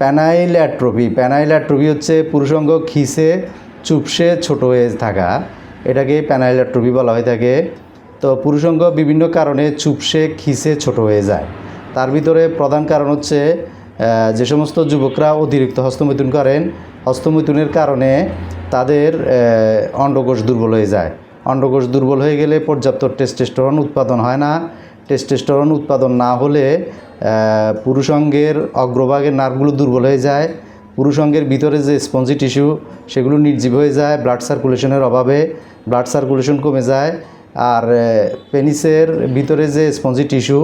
প্যানাইল atrophy প্যানাইল atrophy হচ্ছে পুরুষঙ্গ খিসে চুপসে ছোট হয়ে থাকা। এটাকে প্যানাইল অ্যাট্রোপি বলা হয়ে থাকে। তো পুরুষঙ্গ বিভিন্ন কারণে চুপসে খিসে ছোট হয়ে যায়। তার ভিতরে প্রধান কারণ হচ্ছে যে সমস্ত যুবকরা অতিরিক্ত হস্তমৈথুন করেন, হস্তমৈথুনের কারণে তাদের অন্ডকোষ দুর্বল হয়ে যায়। অন্ডকোষ দুর্বল হয়ে গেলে পর্যাপ্ত টেস্টেস্টোরন উৎপাদন হয় না। টেস্টেস্টোরন উৎপাদন না হলে পুরুষঙ্গের অগ্রভাগের নার্ভগুলো দুর্বল হয়ে যায়। পুরুষঙ্গের ভিতরে যে স্পঞ্জি টিস্যু, সেগুলো নির্জীব হয়ে যায় ব্লাড সার্কুলেশনের অভাবে। ব্লাড সার্কুলেশন কমে যায়। আর পেনিসের ভিতরে যে স্পঞ্জি টিস্যু,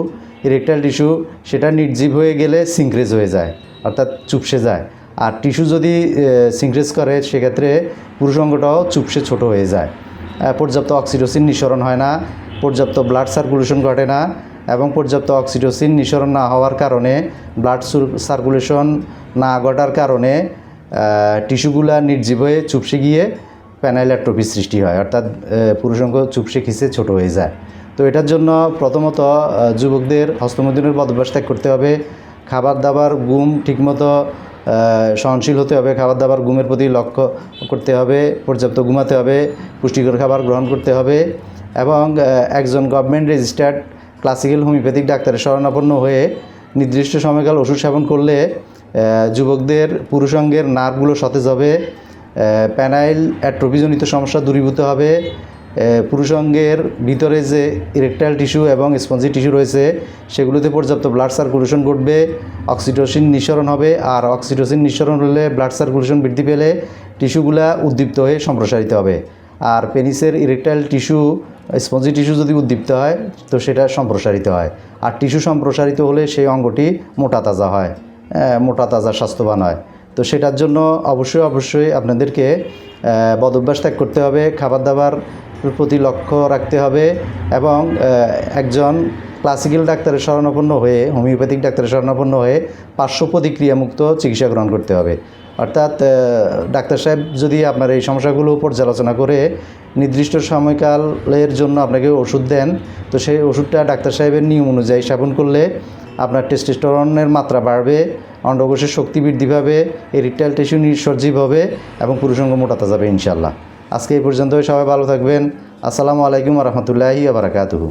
ইরেকটাইল টিস্যু, সেটা নির্জীব হয়ে গেলে সিংক্রেজ হয়ে যায়, অর্থাৎ চুপসে যায়। আর টিস্যু যদি সিংক্রেজ করে, সেক্ষেত্রে পুরুষঙ্গটাও চুপসে ছোট হয়ে যায়। পর্যাপ্ত অক্সিটোসিন নিঃসরণ হয় না। পর্যাপ্ত ব্লাড সার্কুলেশন ঘটে না এবং পর্যাপ্ত অক্সিটোসিন নিঃসরণ না হওয়ার কারণে ব্লাড সার্কুলেশন না ঘটার কারণে টিস্যুগুলা নির্জীব হয়ে চুপসে গিয়ে প্যানাইলাট্রপি সৃষ্টি হয়। অর্থাৎ পুরুষঙ্গ চুপসে খিসে ছোট হয়ে যায়। তো এটার জন্য প্রথমত যুবকদের হস্তমৈথুনের বদভ্যাস ত্যাগ করতে হবে। খাবার দাবার, ঘুম ঠিকমতো সহনশীল হতে হবে। খাবার দাবার, ঘুমের প্রতি লক্ষ্য করতে হবে। পর্যাপ্ত ঘুমাতে হবে। পুষ্টিকর খাবার গ্রহণ করতে হবে। এবং একজন গভর্নমেন্ট রেজিস্টার্ড ক্লাসিক্যাল হোমিওপ্যাথিক ডাক্তারের শরণাপন্ন হয়ে নির্দিষ্ট সময়কাল ওষুধ সেবন করলে যুবকদের পুরুষাঙ্গের নার্ভগুলো সতেজ হবে প্যানাইল অ্যাট্রোপিজনিত সমস্যা দূরীভূত হবে পুরুষাঙ্গের ভিতরে যে ইরেকটাইল টিস্যু এবং স্পঞ্জি টিস্যু রয়েছে, সেগুলোতে পর্যাপ্ত ব্লাড সার্কুলেশন ঘটবে অক্সিটোসিন নিঃসরণ হবে, আর অক্সিটোসিন নিঃসরণ হলে ব্লাড সার্কুলেশন বৃদ্ধি পেলে টিস্যুগুলা উদ্দীপ্ত হয়ে সম্প্রসারিত হবে। আর পেনিসের ইরেকটাইল টিস্যু স্পঞ্জি টিস্যু যদি উদ্দীপ্ত হয়, তো সেটা সম্প্রসারিত হয়। আর টিস্যু সম্প্রসারিত হলে সেই অঙ্গটি মোটা তাজা হয় মোটা তাজা স্বাস্থ্যবান হয়। তো সেটার জন্য অবশ্যই অবশ্যই আপনাদেরকে বদভ্যাস ত্যাগ করতে হবে, খাবার দাবার প্রতি লক্ষ্য রাখতে হবে এবং একজন ক্লাসিক্যাল ডাক্তারের শরণাপন্ন হয়ে হোমিওপ্যাথিক ডাক্তারের শরণাপন্ন হয়ে পার্শ্ব প্রতিক্রিয়ামুক্ত চিকিৎসা গ্রহণ করতে হবে। অর্থাৎ ডাক্তার সাহেব যদি আপনার এই সমস্যাগুলো পর্যালোচনা করে নির্দিষ্ট সময়কালের জন্য আপনাকে ওষুধ দেন, তো সেই ওষুধটা ডাক্তার সাহেবের নিয়ম অনুযায়ী সেবন করলে আপনার টেস্টোস্টেরনের মাত্রা বাড়বে, অন্ডকোষের শক্তি বৃদ্ধি পাবে এরিকটাইল টিস্যু নিঃসর্জীব হবে এবং পুরুষঙ্গ মোটাতে যাবে ইনশাল্লাহ আজকে এই পর্যন্ত সবাই ভালো থাকবেন। আসসালামু আলাইকুম রহমতুল্লাহি আবরাকাতুহু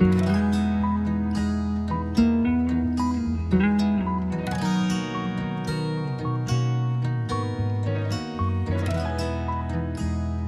Thank.